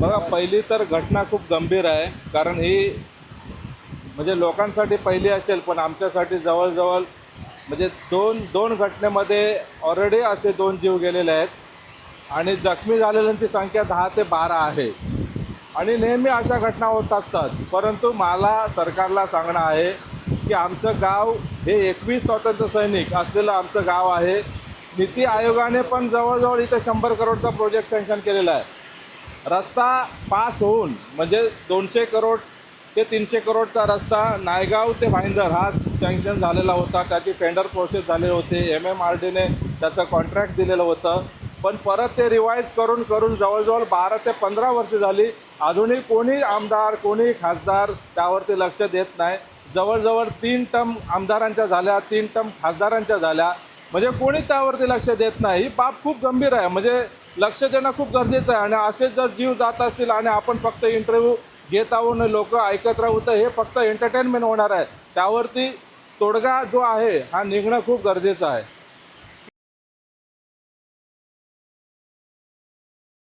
बघा पहिली तर घटना खूप गंभीर आहे. कारण ही म्हणजे लोकांसाठी पहिली असेल पण आमच्यासाठी जवळजवळ म्हणजे दोन दोन घटनेमध्ये ऑलरेडी असे दोन जीव गेलेले आहेत. आणि जखमी झालेल्यांची संख्या दहा ते बारा आहे. आणि नेहमी अशा घटना होत असतात. परंतु मला सरकारला सांगणं आहे की आमचं गाव हे एकवीस स्वातंत्र्य सैनिक असलेलं आमचं गाव आहे. नीती आयोगाने पण जवळजवळ इथं शंभर करोडचा प्रोजेक्ट सँक्शन केलेला आहे. रस्ता पास होऊन म्हणजे दोनशे करोड ते तीनशे करोडचा रस्ता नायगाव ते भाईंदर हा सँक्शन झालेला होता. त्याची टेंडर प्रोसेस झाले होते. एम एम आर डीने त्याचं कॉन्ट्रॅक्ट दिलेलं होतं. पण परत ते रिवाईज करून करून जवळजवळ बारा ते पंधरा वर्ष झाली. अजूनही कोणी आमदार कोणी खासदार त्यावरती लक्ष देत नाही. जवळजवळ तीन टर्म आमदारांच्या झाल्या तीन टर्म खासदारांच्या झाल्या. म्हणजे कोणी त्यावरती लक्ष देत नाही. ही बाब खूप गंभीर आहे. म्हणजे लक्ष देणं खूप गरजेचं आहे. आणि असेच जर जीव जात असतील आणि आपण फक्त इंटरव्ह्यू घेत आहोत लोक ऐकत राहू तर हे फक्त एंटरटेनमेंट होणार आहे. त्यावरती तोडगा जो आहे हा निघणं खूप गरजेचं आहे.